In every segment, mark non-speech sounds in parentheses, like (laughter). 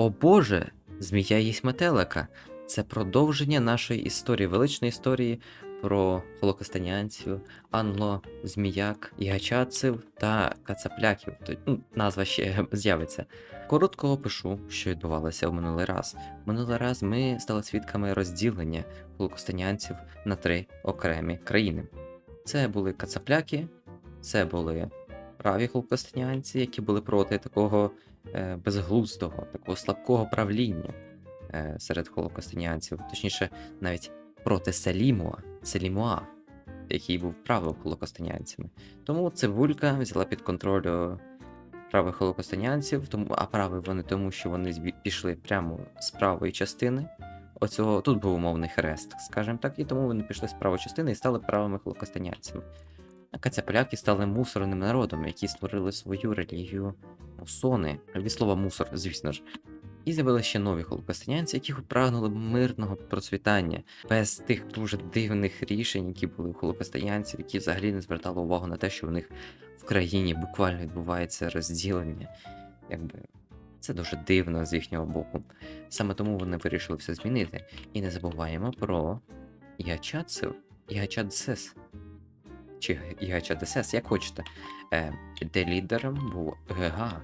О Боже, змія їсть метелика. Це продовження нашої історії, величної історії про холокостанянців, англо-зміяк, ігачадців та кацапляків. Ну, Назва ще (laughs) з'явиться. Коротко опишу, що відбувалося в минулий раз. Минулий раз ми стали свідками розділення холокостанянців на три окремі країни. Це були кацапляки, це були праві холокостанянці, які були проти такого безглуздого, такого слабкого правління е, серед холокостанянців, точніше, навіть проти Селімуа, Селімуа, який був правим холокостанянцями. Тому цивулька взяла під контроль е, правих холокостанянців, тому, а праві вони тому, що вони пішли прямо з правої частини. Оцього тут був умовний хрест, скажімо так, і тому вони пішли з правої частини і стали правими холокостанянцями. А кацаполяки стали мусорним народом, які створили свою релігію мусони, від слова мусор, звісно ж. І з'явилися ще нові холокостанянці, які прагнули мирного процвітання, без тих дуже дивних рішень, які були у холокостанянців, які взагалі не звертали увагу на те, що в них в країні буквально відбувається розділення. Якби це дуже дивно з їхнього боку. Саме тому вони вирішили все змінити. І не забуваємо про Ігачадцев, Ігачадсес. Чи Ігачадсес, як хочете. Е, де лідером був ГГА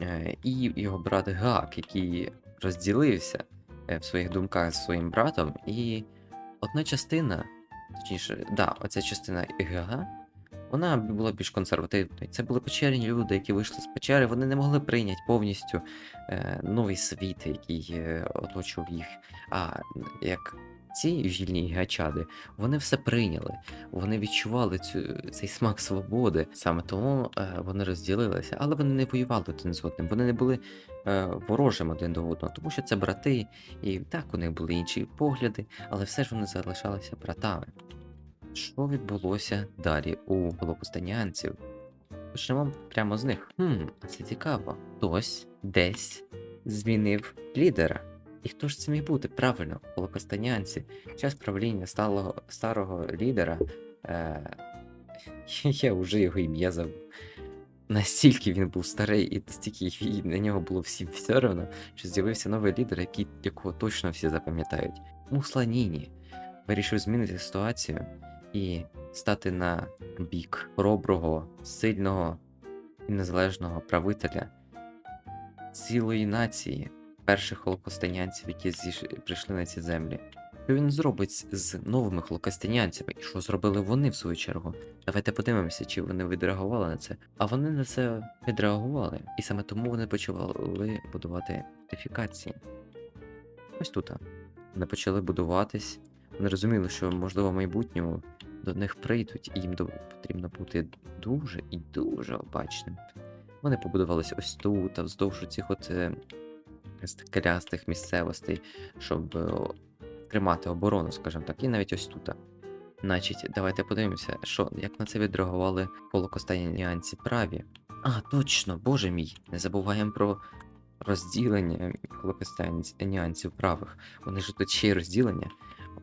е, і його брат Гак, який розділився е, в своїх думках зі своїм братом, і одна частина, точніше, да, оця частина ГГА, вона була більш консервативною. Це були печерні люди, які вийшли з печери, вони не могли прийняти повністю е, новий світ, який е, оточував їх. А як ці вільні гачади, вони все прийняли, вони відчували цю, цей смак свободи. Саме тому е, вони розділилися, але вони не воювали один з одним, вони не були е, ворожим один до одного, тому що це брати, і так у них були інші погляди, але все ж вони залишалися братами. Що відбулося далі у холокостанянців? Почнемо прямо з них. Хм, це цікаво. Хтось десь змінив лідера. І хто ж це міг бути? Правильно, холокостанянці. Час правління сталого, старого лідера. Е, (laughs) я вже його ім'я забув. Настільки він був старий, і настільки на нього було всім все одно, що з'явився новий лідер, який, якого точно всі запам'ятають. Мусланіні вирішив змінити ситуацію і стати на бік хороброго, сильного і незалежного правителя цілої нації, перших холокостанянців, які зіш... прийшли на ці землі. Що він зробить з- новими холокостанянцями, і що зробили вони в свою чергу? Давайте подивимося, чи вони відреагували на це. А вони на це відреагували, і саме тому вони почали будувати фортифікації. Ось тут. Вони почали будуватись. Вони розуміли, що можливо в майбутньому до них прийдуть, і їм потрібно бути дуже і дуже обачним. Вони побудувалися ось тут, вздовж цих от е, скелястих місцевостей, щоб е, тримати оборону, скажімо так, і навіть ось тут. Значить, давайте подивимося, що як на це відреагували холокостанянці праві. А, точно, боже мій, не забуваємо про розділення холокостанянців правих. Вони ж тут ще й розділення.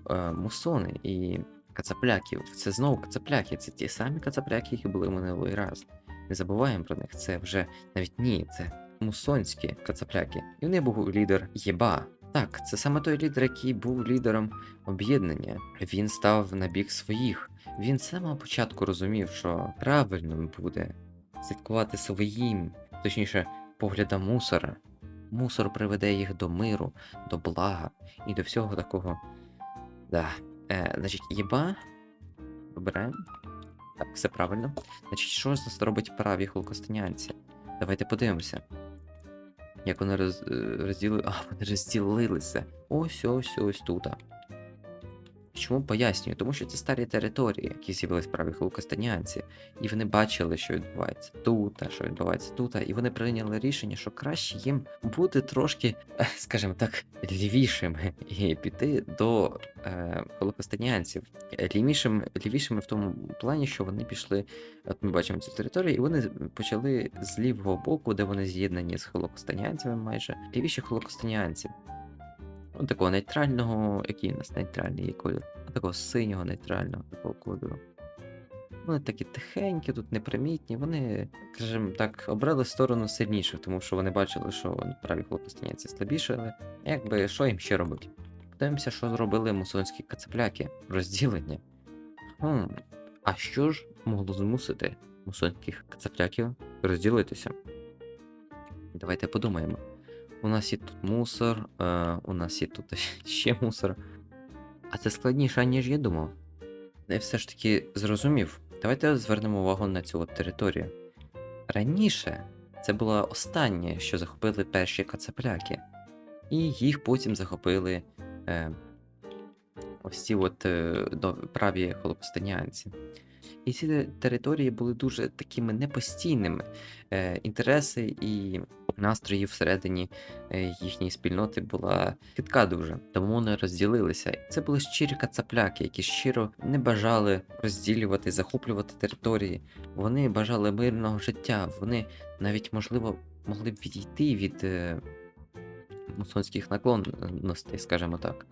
Е, мусони і кацапляків. Це знову кацапляки, це ті самі кацапляки, які були минулий раз. Не забуваємо про них. Це вже навіть ні, це мусонські кацапляки. І в них був лідер Єба. Так, це саме той лідер, який був лідером об'єднання. Він став на бік своїх. Він з самого початку розумів, що правильним буде слідкувати своїм, точніше, поглядам мусора. Мусор приведе їх до миру, до блага і до всього такого. Да. Е, значить, єба. Вибираємо. Так, все правильно. Значить, що з нас робить праві холокостанянці? Давайте подивимося. Як вони роз, розділи. А, вони розділилися. Ось ось ось тут. Чому пояснюю? Тому що це старі території, які з'явились праві холокостанянці, і вони бачили, що відбувається тут, що відбувається тут, і вони прийняли рішення, що краще їм бути трошки, е, скажімо так, лівішими і піти до е, холокостанянців. Лівішим, лівішими в тому плані, що вони пішли, от ми бачимо цю територію, і вони почали з лівого боку, де вони з'єднані з холокостанянцями майже, лівіші холокостанянці. Ну, такого нейтрального, який у нас нейтральний є кольор. А такого синього нейтрального такого кольору. Вони такі тихенькі, тут непримітні. Вони, скажімо так, обрали сторону сильніших, тому що вони бачили, що праві хлопостинянці слабішали. Якби що їм ще робити? Подивимося, що зробили мусонські кацапляки. Розділення. Хм. А що ж могло змусити мусонських кацапляків розділитися? Давайте подумаємо. У нас є тут мусор, е, у нас є тут (laughs) ще мусор. А це складніше, ніж я думав. Я все ж таки зрозумів. Давайте звернемо увагу на цю територію. Раніше це була останнє, що захопили перші кацапляки. І їх потім захопили е, ось ці от е, праві холопостанянці. І ці території були дуже такими непостійними. Е, інтереси і настрої всередині е, їхньої спільноти була хитка дуже. Тому вони розділилися. Це були щирі кацапляки, які щиро не бажали розділювати, захоплювати території. Вони бажали мирного життя. Вони навіть, можливо, могли б відійти від е, мусульських наклонностей, скажімо так.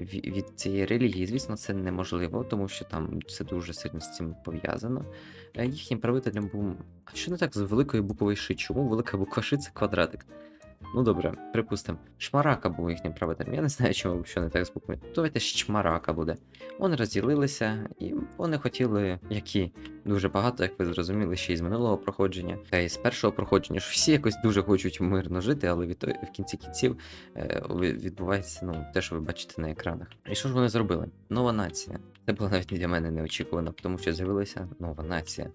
Ві- Від цієї релігії, звісно, це неможливо, тому що там це дуже сильно з цим пов'язано. Е, Їхнім правителем був. А що не так з великою буквою Ши? Чому велика буква Ши це квадратик? Ну добре, припустимо. Шмарака був їхнім правителем. Я не знаю, чому що не так з буквою. Давайте Шмарака буде. Вони розділилися, і вони хотіли, які дуже багато, як ви зрозуміли, ще й з минулого проходження, та й з першого проходження, що всі якось дуже хочуть мирно жити, але від в кінці кінців е, відбувається ну, те, що ви бачите на екранах. І що ж вони зробили? Нова нація. Це було навіть для мене неочікувано, тому що з'явилася нова нація.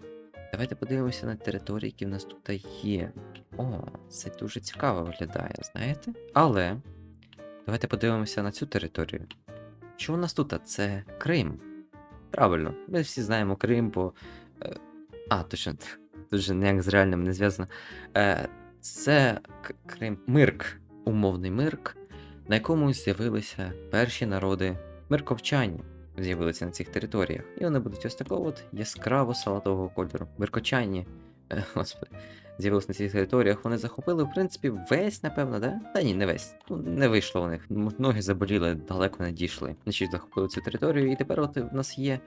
Давайте подивимося на території, які в нас тут є. О, це дуже цікаво виглядає, знаєте? Але давайте подивимося на цю територію. Що у нас тут? Це Крим. Правильно, ми всі знаємо Крим, бо. е, А, точно, (laughs) тут же ніяк з реальним не зв'язано. Е, Це Крим Мирк, умовний Мирк, на якому з'явилися перші народи мирковчані. З'явилися на цих територіях. І вони будуть ось такого от яскраво салатового кольору. Миркочані, (laughs) е, господи, з'явилися на цих територіях. Вони захопили, в принципі, весь, напевно, да? Та ні, не весь. Ну, не вийшло у них. Ноги заболіли, далеко не дійшли. Значить, захопили цю територію, і тепер от в нас є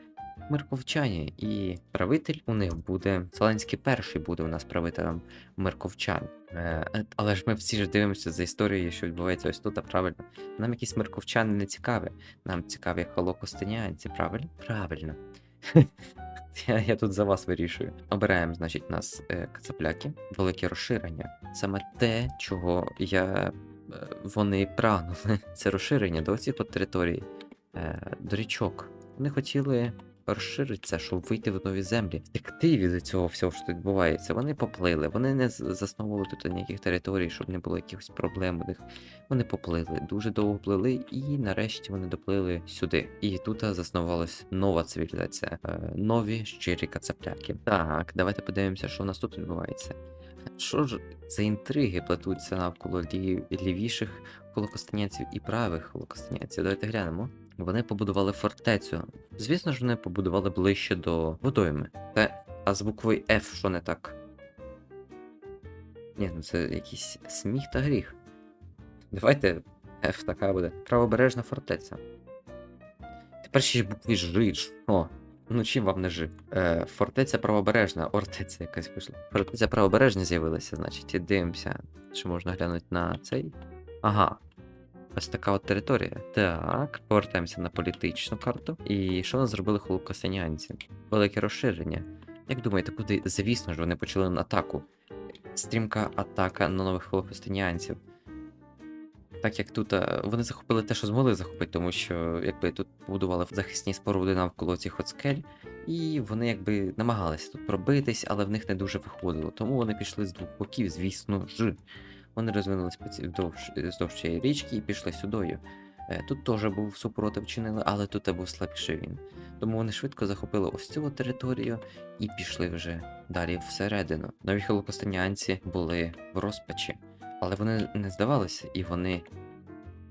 мирковчані, і правитель у них буде. Зеленський перший буде у нас правителем мирковчан. Е, е, але ж ми всі ж дивимося за історією, що відбувається ось тут, а правильно. Нам якісь мирковчани не цікаві. Нам цікаві холокостинянці, правильно? Правильно. (laughs) Я, я тут за вас вирішую. Обираємо, значить, нас е, кацапляки, велике розширення. Саме те, чого я. е, Вони прагнули. (laughs) Це розширення до цих територій, е, до річок. Вони хотіли розширитися, щоб вийти в нові землі, втекти від цього всього, що тут відбувається. Вони поплили, вони не засновували тут ніяких територій, щоб не було якихось проблем у них. Вони поплили, дуже довго плили, і нарешті вони доплили сюди. І тут заснувалась нова цивілізація, е, нові щирі кацапляки. Так, давайте подивимося, що у нас тут відбувається. Що ж за інтриги плетуться навколо лі... лівіших холокостанянців і правих холокостанянців? Давайте глянемо. Вони побудували фортецю. Звісно ж, вони побудували ближче до водойми. Та, а з буквою F що не так? Ні, ну це якийсь сміх та гріх. Давайте F така буде. Правобережна фортеця. Тепер ще й букві Ж. О, ну чим вам не Ж? Е, фортеця правобережна, ортеця якась вийшла. Фортеця правобережна з'явилася, значить, і дивимося, чи можна глянути на цей. Ага. Ось така от територія. Так, повертаємося на політичну карту. І що нас зробили холокосинянці? Велике розширення. Як думаєте, куди? Звісно ж, вони почали на атаку. Стрімка атака на нових холокостинянців. Так як тут е, вони захопили те, що змогли захопити, тому що якби тут побудували захисні споруди навколо цих от і вони якби намагалися тут пробитись, але в них не дуже виходило. Тому вони пішли з двох боків, звісно ж. Вони розвинулись вдовж вздовж цієї річки і пішли сюдою. Е, Тут теж був супротив чинили, але тут був слабший він. Тому вони швидко захопили ось цю територію і пішли вже далі всередину. Нові холокостанянці були в розпачі, але вони не здавалися і вони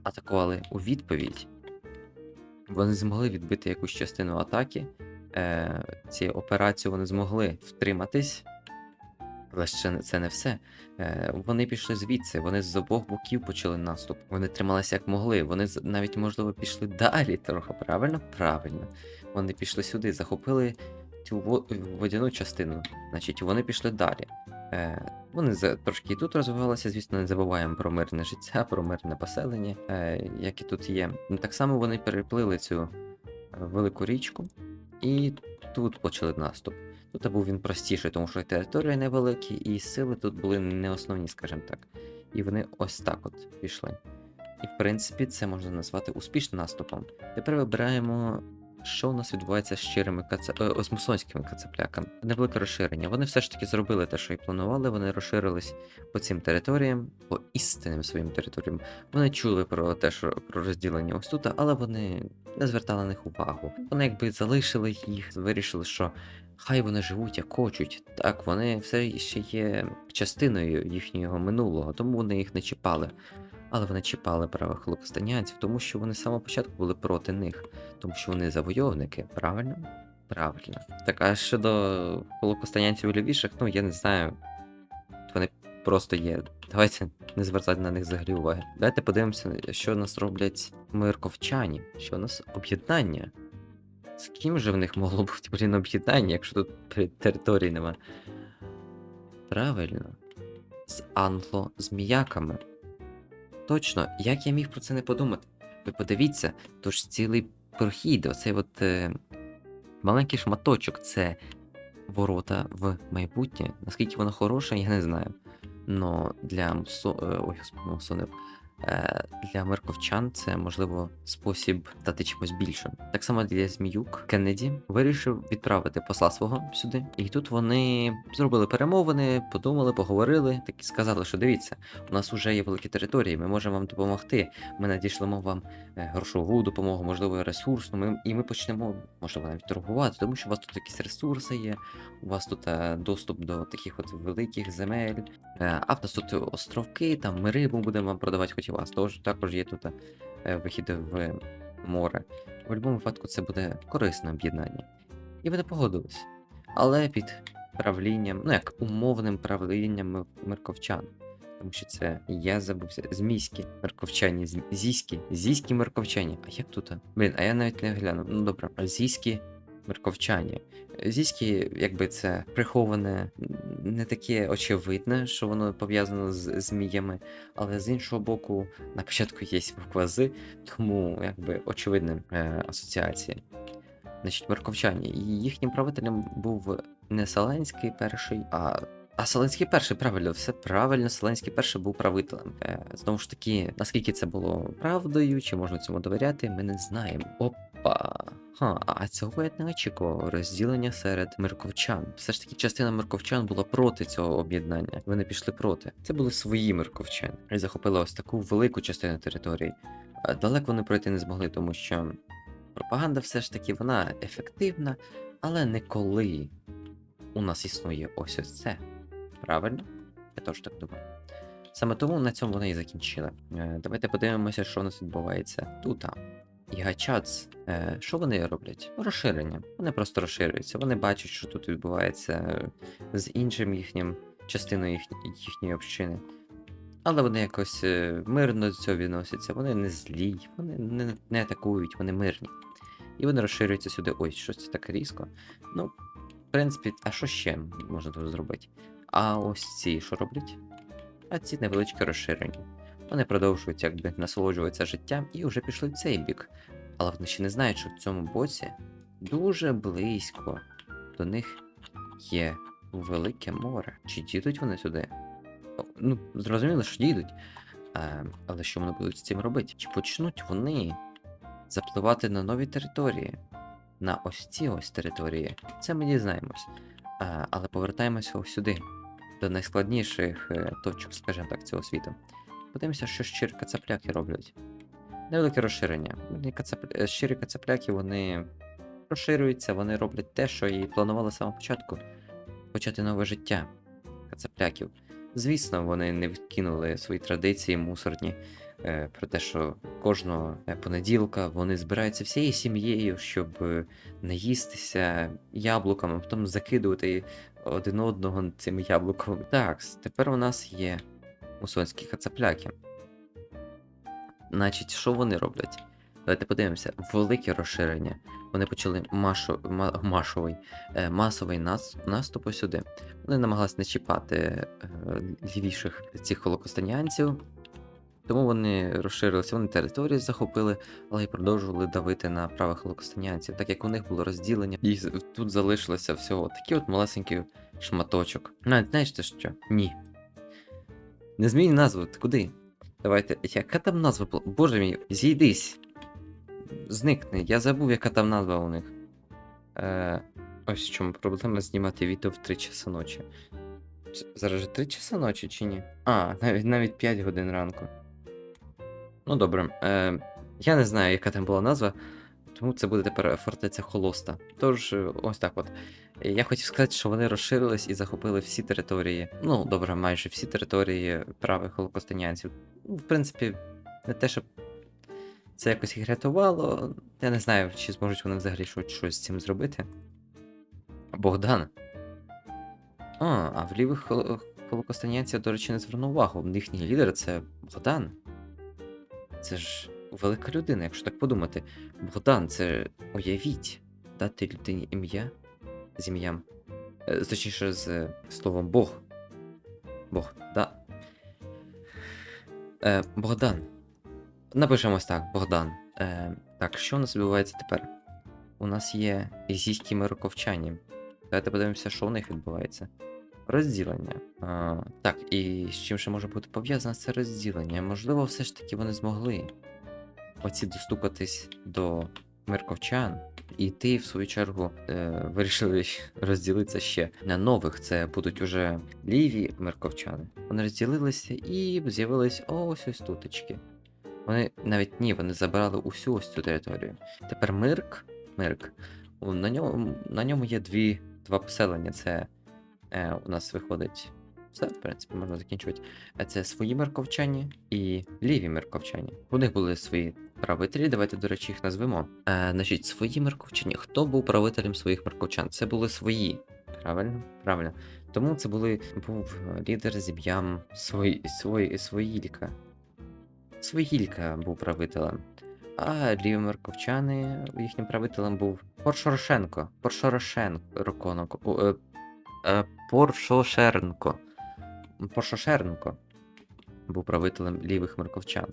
атакували у відповідь. Вони змогли відбити якусь частину атаки. Е, цієї операції вони змогли втриматись. Але ще це не все. Е, вони пішли звідси, вони з обох боків почали наступ. Вони трималися як могли. Вони навіть, можливо, пішли далі трохи. Правильно? Правильно. Вони пішли сюди, захопили в водяну частину. Значить, вони пішли далі. Е, вони трошки і тут розвивалися, звісно, не забуваємо про мирне життя, про мирне поселення, е, яке тут є. Так само вони переплили цю е, велику річку, і тут почали наступ. Тут був він простіший, тому що території невеликі, і сили тут були не основні, скажімо так. І вони ось так от пішли. І в принципі це можна назвати успішним наступом. Тепер вибираємо, що у нас відбувається з щирими каце... е, ось мусонськими кацапляками. Невелике розширення. Вони все ж таки зробили те, що і планували. Вони розширились по цим територіям, по істинним своїм територіям. Вони чули про те, що про розділення ось тут, але вони не звертали на них увагу. Вони якби залишили їх, вирішили, що хай вони живуть як хочуть. Так, вони все ще є частиною їхнього минулого, тому вони їх не чіпали. Але вони чіпали права холокостанянців, тому що вони з самого початку були проти них, тому що вони завойовники, правильно? Правильно. Так, а щодо холокостанянців і лівіших, ну я не знаю. Вони просто є. Давайте не звертати на них взагалі уваги. Давайте подивимося, що нас роблять мирковчані, що у нас об'єднання. З ким же в них могло бути, блін, об'єднання, якщо тут території нема? Правильно. З англо-зміяками. Точно, як я міг про це не подумати? Ви подивіться, то ж цілий прохід, оцей от е, маленький шматочок це ворота в майбутнє. Наскільки воно хороше, я не знаю. Но для мусо... е, Ой. Е, Для мерковчан це можливо спосіб стати чимось більшим. Так само для зміюк Кеннеді вирішив відправити посла свого сюди, і тут вони зробили перемовини, подумали, поговорили, так і сказали, що дивіться, у нас вже є великі території, ми можемо вам допомогти. Ми надішлемо вам е, грошову допомогу, можливо, ресурсну. Ми, і ми почнемо, можливо, навіть торгувати, тому що у вас тут якісь ресурси є, у вас тут е, доступ до таких от великих земель. Е, а в нас тут островки, там ми рибу будемо вам продавати, хоч і вас. Тож також є тут е, вихід в море. В будь-якому випадку це буде корисне об'єднання. І вони погодились. Але під правлінням, ну як умовним правлінням мирковчан. Тому що це я забувся. Змійські мерковчані, зіські, зіські мерковчані. А як тут? Блін, а я навіть не глянув. Ну добре, зіські мерковчані. Зіські, якби це приховане, не таке очевидне, що воно пов'язано з зміями, але з іншого боку, на початку є буква З, тому якби очевидна е, асоціація. Значить, мерковчані. І їхнім правителем був не Саленський перший, а. А Саленський перший, правильно, все правильно, Саленський перший був правителем. Е, знову ж таки, наскільки це було правдою, чи можна цьому довіряти, ми не знаємо. Опа. Ха, а цього я не очікував. Розділення серед мирковчан. Все ж таки, частина мирковчан була проти цього об'єднання. Вони пішли проти. Це були свої мирковчани. І захопили ось таку велику частину території. Далеко вони пройти не змогли, тому що пропаганда все ж таки вона ефективна, але не коли у нас існує ось ось це. Правильно? Я теж так думаю. Саме тому на цьому вони і закінчили. Е, Давайте подивимося, що у нас відбувається тут. І Гачац, е, що вони роблять? Розширення. Вони просто розширюються. Вони бачать, що тут відбувається з іншим їхнім частиною їхні- їхньої общини. Але вони якось е, мирно до цього відносяться. Вони не злі, вони не, не атакують, вони мирні. І вони розширюються сюди. Ой, щось так різко. Ну, в принципі, а що ще можна тут зробити? А ось ці що роблять? А ці невеличкі розширення. Вони продовжують якби насолоджуватися життям і вже пішли в цей бік. Але вони ще не знають, що в цьому боці дуже близько до них є велике море. Чи дійдуть вони сюди? Ну, зрозуміло, що дійдуть. Е, але що вони будуть з цим робити? Чи почнуть вони запливати на нові території? На ось ці ось території? Це ми дізнаємось. Е, але повертаємося сюди, до найскладніших е, точок, скажімо так, цього світу. Подивимося, що щирі кацапляки роблять. Невелике розширення. Кацап- е, Щирі кацапляки вони розширюються, вони роблять те, що і планували з самого початку почати нове життя кацапляків. Звісно, вони не відкинули свої традиції мусорні е, про те, що кожного е, понеділка вони збираються всією сім'єю, щоб наїстися яблуками, а потім закидувати один одного цим яблуком. Так, тепер у нас є мусонські кацапляки. Значить, що вони роблять? Давайте подивимося. Велике розширення. Вони почали машу, ма, машовий, е, масовий нас, наступ сюди. Вони намагалися не чіпати е, лівіших цих холокостаніанців. Тому вони розширилися, вони території захопили, але й продовжували давити на правих холокостаніанців, так як у них було розділення, і тут залишилося всього такий от малесенький шматочок. Навіть знаєш ти що? Ні. Не змінюй назву, ти куди? Давайте. Яка там назва? Боже мій, зійдись. Зникни, я забув, яка там назва у них. Е, ось в чому проблема знімати відео в 3 часа ночі. Зараз же 3 часа ночі чи ні? А, навіть навіть 5 годин ранку. Ну добре. Е, я не знаю, яка там була назва, тому це буде тепер фортеця Холоста. Тож, е, ось так от. Е, Я хотів сказати, що вони розширились і захопили всі території. Ну, добре, майже всі території правих холокостанянців. Ну, в принципі, не те, щоб це якось їх рятувало. Я не знаю, чи зможуть вони взагалі щось, з цим зробити. Богдан. А, а в лівих холо- холокостанянців, до речі, не звернув увагу. Їхній лідер це Богдан. Це ж велика людина, якщо так подумати. Богдан, це уявіть, дати людині ім'я з ім'ям. Е, Точніше, з е, словом Бог. Бог, да. Е, Богдан. Напишемось так, Богдан. Е, так, що у нас відбувається тепер? У нас є ізійські мироковчані. Давайте подивимося, що у них відбувається. Розділення. А, так, і з чим ще може бути пов'язане це розділення? Можливо, все ж таки вони змогли оці достукатись до мирковчан, і ти, в свою чергу, е, вирішили розділитися ще на нових. Це будуть уже ліві мирковчани. Вони розділилися і з'явились ось ось туточки. Вони навіть ні, вони забрали усю ось цю територію. Тепер Мирк. Мирк. На ньому, на ньому є дві, два поселення. Це е, у нас виходить. Все, в принципі, можна закінчувати. Це свої мерковчані і ліві мерковчані. У них були свої правителі. Давайте, до речі, їх назвемо. Е, значить, свої мерковчані. Хто був правителем своїх мерковчан? Це були свої. Правильно? Правильно. Тому це були був лідер з ім'ям свої, свої, Своїлька. Своїлька був правителем. А ліві мерковчани їхнім правителем був Поршорошенко. Поршорошенко. О, е, е, Поршошеренко. Поршошеренко був правителем лівих мерковчан.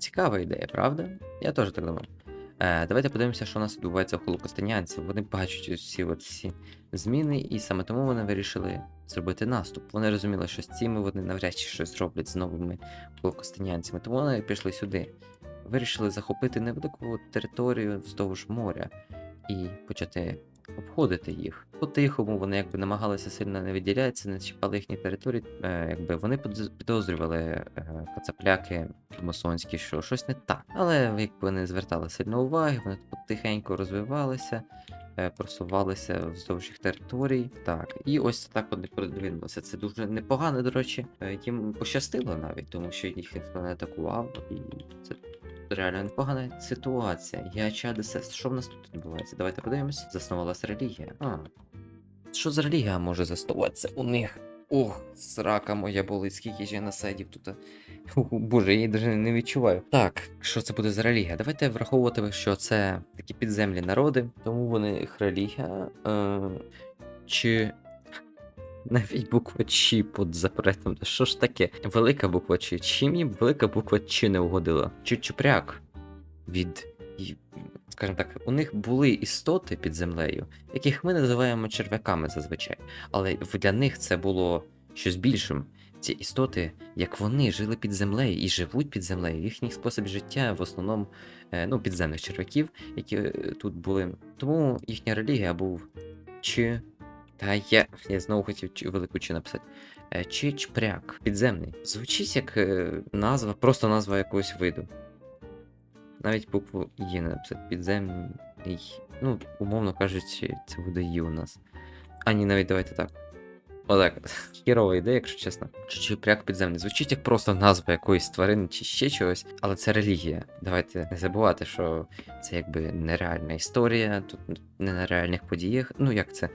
Цікава ідея, правда? Я теж так думаю. Е, давайте подивимося, що у нас відбувається у холокостанянців. Вони бачать от ці зміни, і саме тому вони вирішили зробити наступ. Вони розуміли, що з цими вони навряд чи щось зроблять з новими холокостанянцями, тому вони пішли сюди. Вирішили захопити невелику територію вздовж моря і почати обходити їх. По-тихому вони якби намагалися сильно не відділятися, не чіпали їхні території. Е, якби вони підоз- підозрювали е, кацапляки масонські, що щось не так. Але якби не звертали сильно уваги, вони потихеньку розвивалися, е, просувалися вздовж їх територій. Так, і ось так вони продвинулися. Це дуже непогано, до речі. Е, Їм пощастило навіть, тому що їх ніхто не атакував, і це реально непогана ситуація. Я Чадесе, що в нас тут відбувається? Давайте подивимось. Заснувалася релігія. А. Що за релігія може заснуватися у них? Ох, срака моя болить, скільки ж я насадів тут. Боже, я її навіть не відчуваю. Так, що це буде за релігія? Давайте враховувати, що це такі підземлі народи, тому вони їх релігія. Е, чи. Навіть буква Ч під запретом. Що ж таке? Велика буква Ч. Чим їм велика буква Ч не угодила? Чи чупряк від. Скажімо так, у них були істоти під землею, яких ми називаємо черв'яками зазвичай. Але для них це було щось більшим. Ці істоти, як вони жили під землею і живуть під землею, їхній спосіб життя в основному е, ну, підземних черв'яків, які е, тут були. Тому їхня релігія був чи. Та я, я знову хотів велику чи написати. Е, Чи чпряк підземний. Звучить як е, назва, просто назва якогось виду. Навіть букву Є не написати. Підземний. Ну, умовно кажучи, це буде І у нас. А ні, навіть давайте так. Отак. (laughs) Хірова ідея, якщо чесно. Чупряк підземний. Звучить як просто назва якоїсь тварини чи ще чогось, але це релігія. Давайте не забувати, що це якби нереальна історія, тут не на реальних подіях. Ну як це?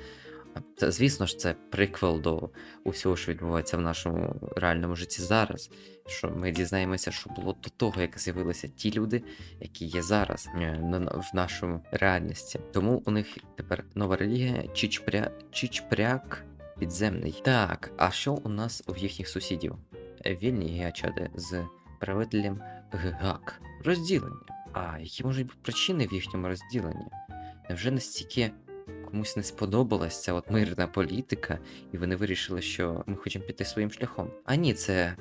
Це, звісно ж, це приквел до усього, що відбувається в нашому реальному житті зараз. Що ми дізнаємося, що було до того, як з'явилися ті люди, які є зараз е, в нашому реальності. Тому у них тепер нова релігія Чичпря... Чичпряк підземний. Так, а що у нас у їхніх сусідів? Вільні гіачади з правителем Ггак. Розділення. А які можуть бути причини в їхньому розділенні? Невже настільки комусь не сподобалась ця от мирна політика, і вони вирішили, що ми хочемо піти своїм шляхом? А ні, це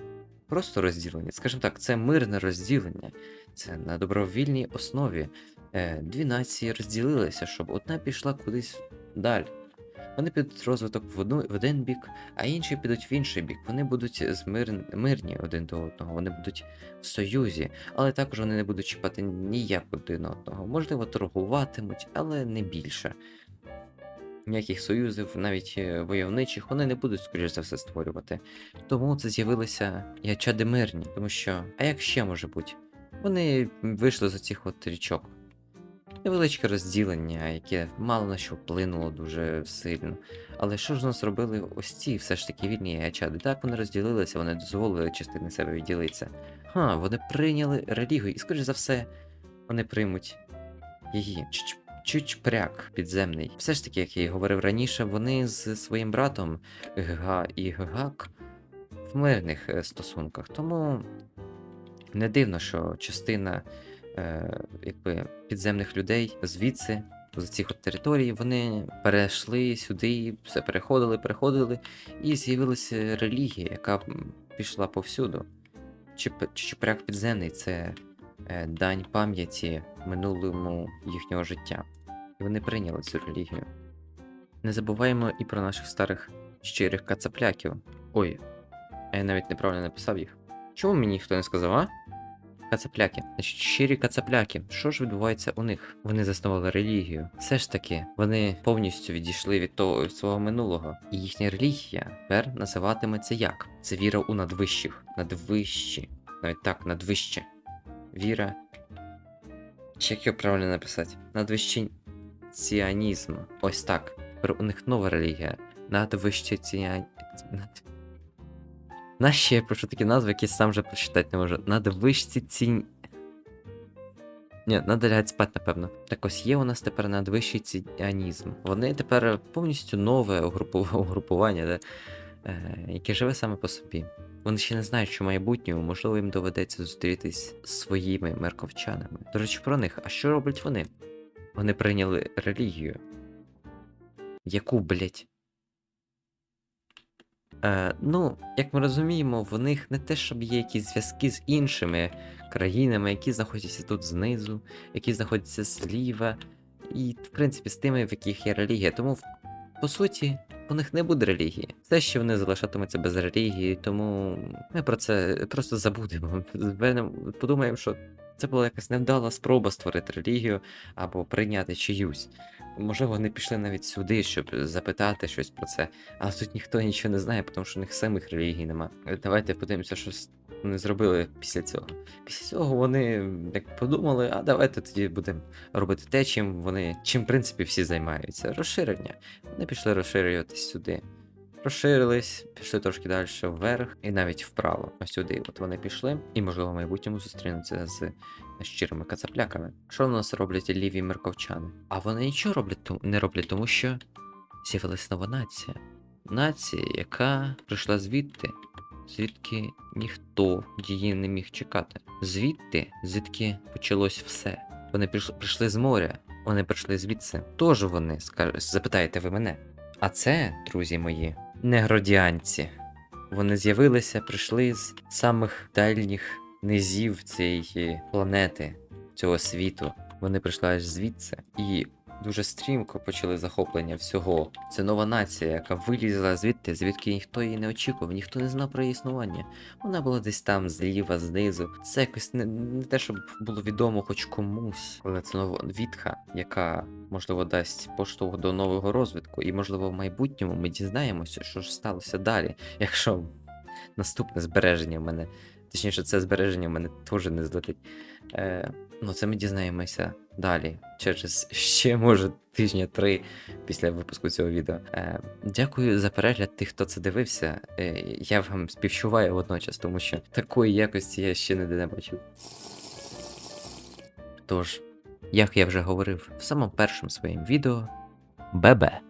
просто розділення. Скажімо так, це мирне розділення. Це на добровільній основі. Е, дві нації розділилися, щоб одна пішла кудись далі. Вони підуть розвиток в, одну, в один бік, а інші підуть в інший бік. Вони будуть змир... мирні один до одного, вони будуть в союзі, але також вони не будуть чіпати ніяк один одного. Можливо, торгуватимуть, але не більше. Ніяких союзів, навіть е, войовничих, вони не будуть, скоріш за все, створювати. Тому це з'явилися ячади мирні, тому що, а як ще може бути? Вони вийшли з оцих от річок. Невеличке розділення, яке мало на що вплинуло дуже сильно. Але що ж нас робили ось ці все ж таки вільні ячади? Так, вони розділилися, вони дозволили частини себе відділитися. Ха, вони прийняли релігію, і скоріш за все, вони приймуть її. Чч- Чучпряк підземний. Все ж таки, як я і говорив раніше, вони з своїм братом Гга і Ггак в мирних е, стосунках. Тому не дивно, що частина е, якби, підземних людей звідси, з цих от територій, вони перейшли сюди, все переходили, переходили, і з'явилася релігія, яка пішла повсюду. Чупряк підземний це е, дань пам'яті минулому їхнього життя. Вони прийняли цю релігію. Не забуваємо і про наших старих щирих кацапляків. Ой, а я навіть неправильно написав їх. Чому мені ніхто не сказав, а? Кацапляки. Значить, щирі кацапляки. Що ж відбувається у них? Вони заснували релігію. Все ж таки, вони повністю відійшли від того свого минулого. І їхня релігія тепер називатиметься як? Це віра у надвищих. Надвищі. Навіть так, надвище. Віра. Як його правильно написати? Надвищенціанізм. Ось так. Тепер у них нова релігія. Надвищеціан... Над... Нащо я пишу такі назви, які сам вже прочитати не можу. Надвищці цінь. Ні, надо лягати спати, напевно. Так ось є у нас тепер надвищий ціанізм. Вони тепер повністю нове (laughs) угрупування, де, е, яке живе саме по собі. Вони ще не знають, що в майбутньому, можливо, їм доведеться зустрітись з своїми мерковчанами. До речі, про них. А що роблять вони? Вони прийняли релігію. Яку, блять? Е, ну, як ми розуміємо, в них не те, щоб є якісь зв'язки з іншими країнами, які знаходяться тут знизу, які знаходяться зліва, і, в принципі, з тими, в яких є релігія. Тому, в- по суті, у них не буде релігії. Все ще вони залишатимуться без релігії, тому ми про це просто забудемо. Подумаємо, що це була якась невдала спроба створити релігію або прийняти чиюсь. Можливо, вони пішли навіть сюди, щоб запитати щось про це, але тут ніхто нічого не знає, тому що у них самих релігій нема. Е, Давайте подивимося, що вони зробили після цього. Після цього вони як подумали, а давайте тоді будемо робити те, чим вони, чим в принципі всі займаються. Розширення. Вони пішли розширюватись сюди. Розширились, пішли трошки далі вверх і навіть вправо. Ось сюди. От вони пішли, і можливо в майбутньому зустрінуться з щирими кацапляками. Що в нас роблять ліві мерковчани? А вони нічого роблять тому- не роблять, тому що з'явилась нова нація. Нація, яка прийшла звідти, звідки ніхто її не міг чекати. Звідти, звідки почалось все. Вони прийшли, прийшли з моря, вони прийшли звідси. Тож вони, скаж- запитаєте ви мене. А це, друзі мої, негродіанці. Вони з'явилися, прийшли з самих дальніх низів цієї планети, цього світу. Вони прийшли аж звідси і дуже стрімко почали захоплення всього. Це нова нація, яка вилізла звідти, звідки ніхто її не очікував, ніхто не знав про її існування. Вона була десь там зліва, знизу. Це якось не, не те, щоб було відомо хоч комусь, але це нова відха, яка можливо дасть поштовх до нового розвитку, і можливо в майбутньому ми дізнаємося, що ж сталося далі, якщо наступне збереження в мене Точніше, це збереження в мене теж не злетить. Е, ну, це ми дізнаємося далі, через ще, може, тижня три після випуску цього відео. Е, дякую за перегляд тих, хто це дивився. Е, я вам співчуваю водночас, тому що такої якості я ще не бачив. Тож, як я вже говорив в самому першому своєму відео, бебе.